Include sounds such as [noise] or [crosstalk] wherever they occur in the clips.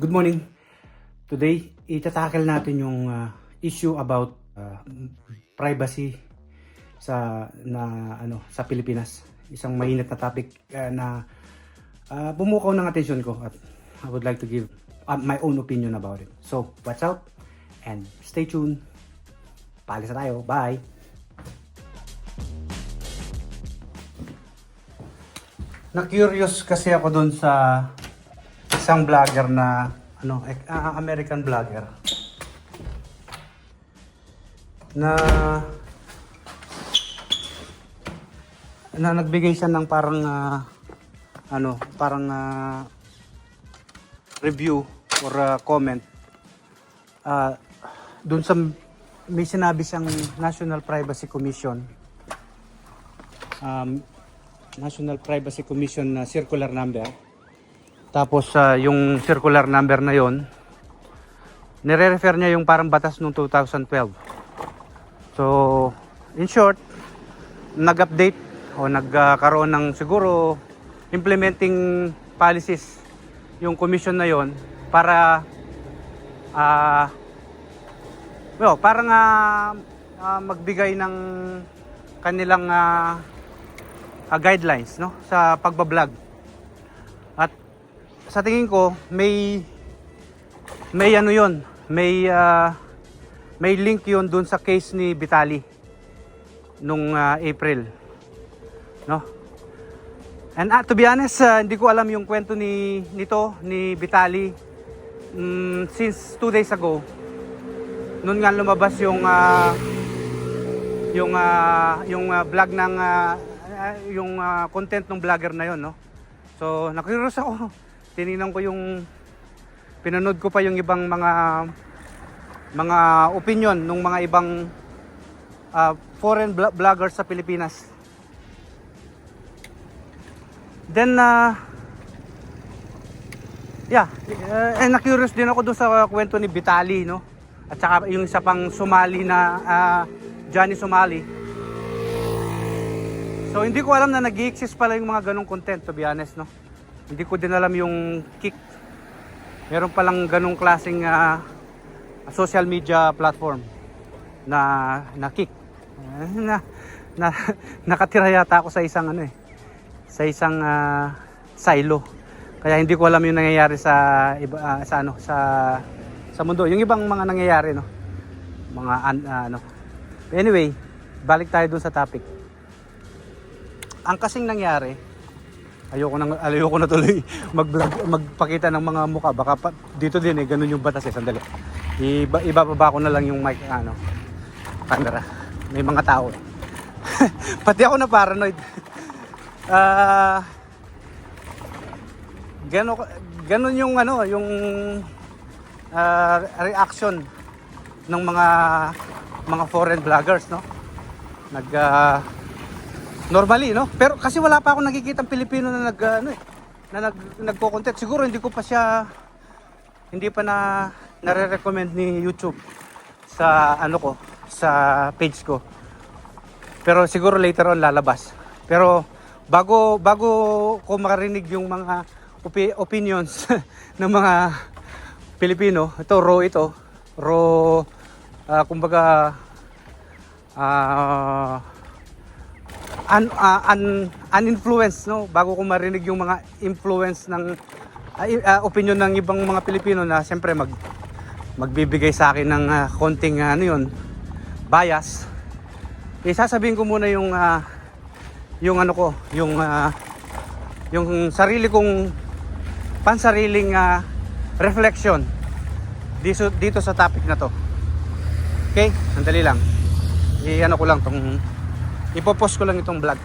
Good morning. Today, itatackle natin yung uh, issue about uh, privacy sa na ano sa Pilipinas. Isang mainit na topic uh, na uh, bumukaw ng atensyon ko at I would like to give uh, my own opinion about it. So, watch out and stay tuned. Paalis tayo. Bye! Na-curious kasi ako doon sa isang vlogger na ano, American vlogger. Na na nagbigay siya ng parang ah, ano, parang ah, review or ah, comment. Ah doon sa may sinabi siyang National Privacy Commission. Um, National Privacy Commission na circular number tapos ah, yung circular number na yon nire-refer niya yung parang batas noong 2012. So, in short, nag-update o nagkaroon ng siguro implementing policies yung commission na yon para ah well, parang ah, ah, magbigay ng kanilang ah, ah, guidelines no sa pagbablog. Sa tingin ko may may ano yon may ah, may link yon dun sa case ni Vitali nung ah, April no? And ah, to be honest ah, hindi ko alam yung kwento ni nito ni Vitali mm, since two days ago noon nga lumabas yung ah, yung ah, yung ah, vlog ng ah, yung ah, content ng vlogger na yon no? So nakurious ako tiningnan ko yung pinanood ko pa yung ibang mga mga opinion ng mga ibang ah, foreign vlog- vloggers sa Pilipinas. Then na yeah, eh, na-curious din ako doon sa kwento ni Vitali, no? At saka yung isa pang Somali na ah, Johnny Somali. So hindi ko alam na nag-exist pala yung mga ganong content to be honest, no? Hindi ko din alam yung kick. Meron palang ganong klaseng ah, social media platform na na kick. [laughs] Na, na nakatira yata ako sa isang ano eh sa isang ah, silo. Kaya hindi ko alam yung nangyayari sa iba ah, sa ano sa sa mundo. Yung ibang mga nangyayari no. Mga ah, ano. Anyway, balik tayo dun sa topic. Ang kasing nangyari, ayoko na ayoko na tuloy [laughs] mag-vlog, magpakita ng mga mukha. Baka pa, dito din eh ganun yung batas eh sandali. Iba, ibababa ko na lang yung mic ano camera. May mga tao. eh. [laughs] Pati ako na paranoid. [laughs] Ah Gano ganun yung ano, yung ah, reaction ng mga mga foreign vloggers, no? Nag ah, normally, no? Pero kasi wala pa ako nakikita Pilipino na nag ah, ano eh, na nag nagko-content. Siguro hindi ko pa siya hindi pa na nare-recommend ni YouTube sa ano ko, sa page ko. Pero siguro later on lalabas. Pero bago bago ko makarinig yung mga opi- opinions [laughs] ng mga Pilipino, ito raw ito, raw ah, kumbaga ah un, ah, un, uninfluenced no? Bago ko marinig yung mga influence ng ah, opinion ng ibang mga Pilipino na siyempre mag magbibigay sa akin ng ah, konting ah, ano yun bias. Eh sasabihin ko muna yung ah, yung ano ko yung ah, yung sarili kong pansariling ah, reflection dito, dito sa topic na to. Okay? Sandali lang. I ano ko lang tong ipopost ko lang itong vlog.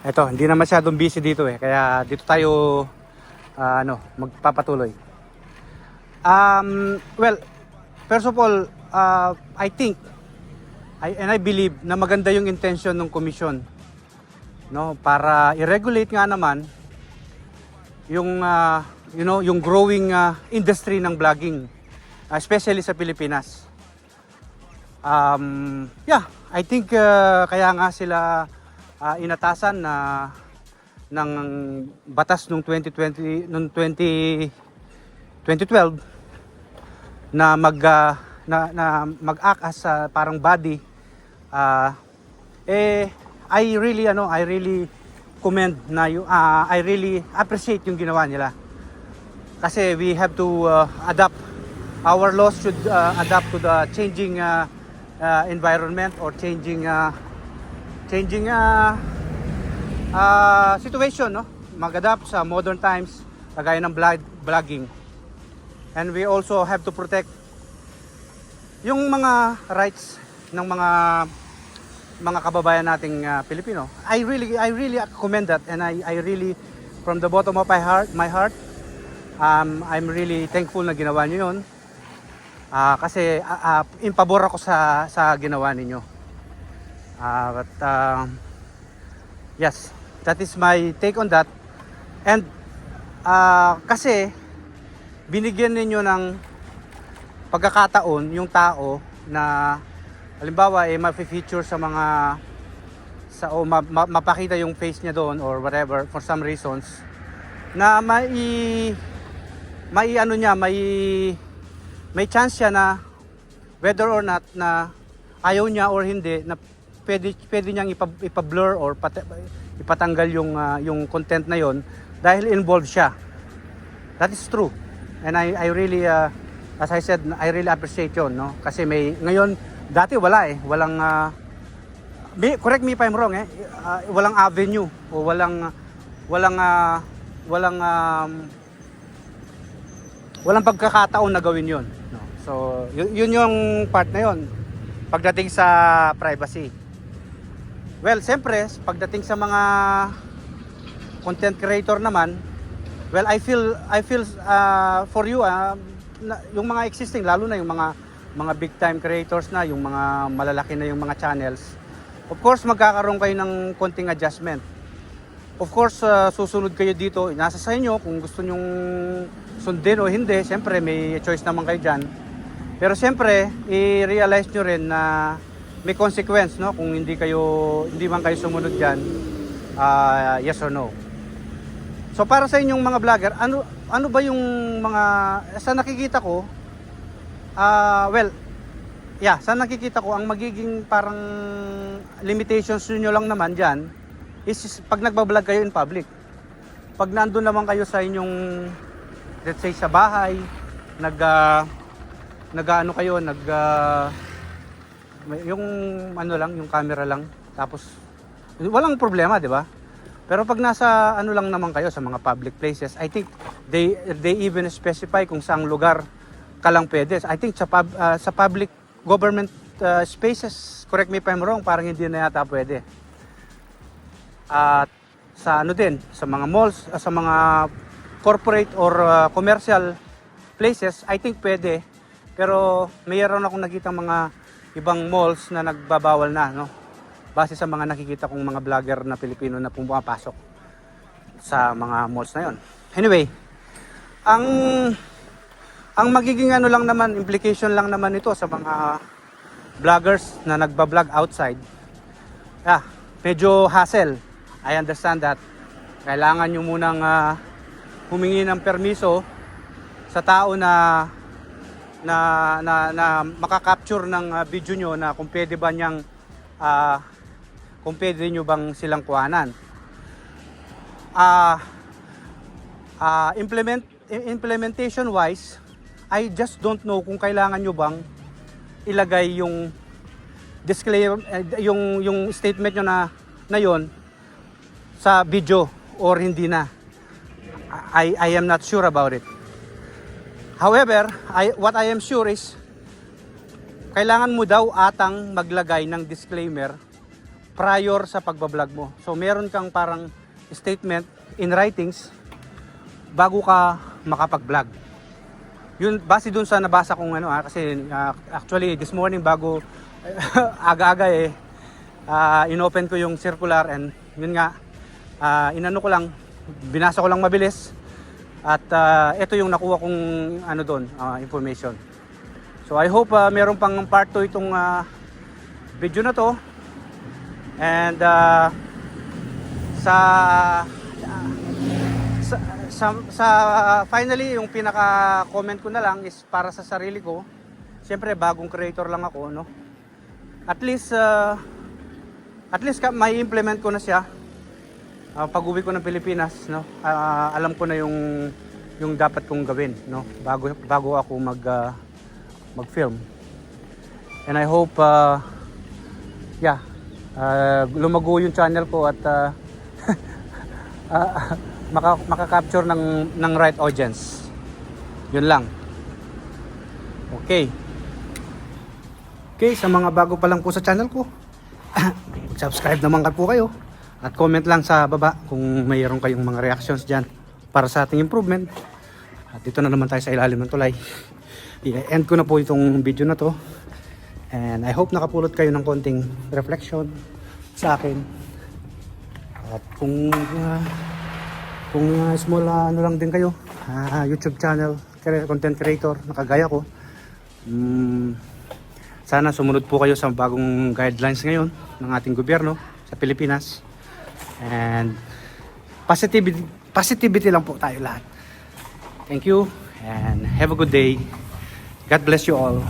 Eto hindi na masyadong busy dito eh. Kaya dito tayo ah, ano magpapatuloy. Um well first of all uh, I think I, and I believe na maganda yung intention ng commission no? Para i-regulate nga naman yung ah, you know yung growing ah, industry ng vlogging especially sa Pilipinas um yeah I think ah, kaya nga sila ah, inatasan na ng batas nung 2020 nung 20 2012 na mag ah, na, na mag-act as ah, parang body. Ah, eh I really ano I really commend na yung ah, I really appreciate yung ginawa nila. Kasi we have to uh, adapt. Our laws should uh, adapt to the changing uh, uh, environment or changing uh, changing uh, uh, situation no mag-adapt sa modern times kagaya ng vlog, vlogging and we also have to protect yung mga rights ng mga mga kababayan nating uh, Pilipino. I really I really commend that and I I really from the bottom of my heart my heart um, I'm really thankful na ginawa niyo 'yon. Ah, kasi ah, ah, in ako sa sa ginawa ninyo. Ah, but um, yes, that is my take on that. And ah, kasi binigyan ninyo ng pagkakataon yung tao na halimbawa eh ma-feature sa mga sa o ma- ma- mapakita yung face niya doon or whatever for some reasons na mai may ano niya may may chance siya na whether or not na ayaw niya or hindi na pwede pwede niyang ipa, ipa-blur or pata- ipatanggal yung ah, yung content na yon dahil involved siya. That is true. And I I really uh, as I said I really appreciate yon no kasi may ngayon dati wala eh walang ah, may- correct me if I'm wrong eh ah, walang avenue o walang walang ah, walang um, walang pagkakataon na gawin yon. So, yun, yun yung part na yon pagdating sa privacy. Well, siyempre, pagdating sa mga content creator naman, well, I feel I feel uh, for you ah, na, yung mga existing lalo na yung mga mga big time creators na, yung mga malalaki na yung mga channels. Of course, magkakaroon kayo ng konting adjustment. Of course, uh, susunod kayo dito. Nasa sa inyo kung gusto nyong sundin o hindi. Siyempre, may choice naman kayo dyan. Pero siyempre, i-realize nyo rin na may consequence, no? Kung hindi kayo, hindi man kayo sumunod dyan, ah, yes or no. So para sa inyong mga vlogger, ano ano ba yung mga sa nakikita ko ah well yeah, sa nakikita ko ang magiging parang limitations niyo lang naman diyan is pag nagba-vlog kayo in public. Pag nandoon naman kayo sa inyong let's say sa bahay, nag uh, nag-ano kayo, nag may- yung ano lang, yung camera lang tapos walang problema, 'di ba? Pero pag nasa ano lang naman kayo sa mga public places, I think they they even specify kung saang lugar ka lang pwede. I think sa pub, ah, sa public government ah, spaces, correct me if I'm wrong, parang hindi na yata pwede. At sa ano din, sa mga malls, ah, sa mga corporate or ah, commercial places, I think pwede. Pero mayroon akong nakita mga ibang malls na nagbabawal na, no? Base sa mga nakikita kong mga vlogger na Pilipino na pumapasok sa mga malls na yon. Anyway, ang ang magiging ano lang naman, implication lang naman ito sa mga vloggers na nagba-vlog outside. Ah, medyo hassle. I understand that. Kailangan nyo munang ah, humingi ng permiso sa tao na na na, na makakapture ng ah, video nyo na kung pwede ba niyang ah, kung pwede nyo bang silang kuhanan. Ah ah, implement implementation wise, I just don't know kung kailangan nyo bang ilagay yung disclaimer eh, yung yung statement nyo na na yon sa video or hindi na. I I am not sure about it. However, I, what I am sure is kailangan mo daw atang maglagay ng disclaimer prior sa pagbablog mo. So meron kang parang statement in writings bago ka makapag-vlog. Yun base dun sa nabasa kong ano ha, kasi ah, actually this morning bago [laughs] aga-aga eh ah, inopen ko yung circular and yun nga ah, inano ko lang binasa ko lang mabilis at ah, ito yung nakuha kong ano doon information. So I hope ah, meron pang part 2 itong ah, video na to. And uh, sa sa, sa finally, yung pinaka-comment ko na lang is para sa sarili ko. Siyempre, bagong creator lang ako, no? At least, uh, at least may implement ko na siya. Uh, pag-uwi ko ng Pilipinas, no? Ah, alam ko na yung yung dapat kong gawin, no? Bago bago ako mag ah, mag-film. And I hope uh, yeah, uh, lumago yung channel ko at uh, [laughs] ah, maka, maka-capture ng ng right audience. Yun lang. Okay. Okay, sa mga bago pa lang po sa channel ko, [coughs] subscribe naman ka po kayo. At comment lang sa baba kung mayroon kayong mga reactions dyan para sa ating improvement. At dito na naman tayo sa ilalim ng tulay. I-end ko na po itong video na to. And I hope nakapulot kayo ng konting reflection sa akin. At kung uh, kung uh, small uh, ano lang din kayo, uh, YouTube channel, content creator, nakagaya ko, mm, sana sumunod po kayo sa bagong guidelines ngayon ng ating gobyerno sa Pilipinas. And positivity, positivity lang po tayo lahat. Thank you and have a good day. God bless you all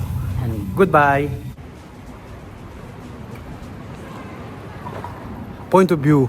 and goodbye. Point of view.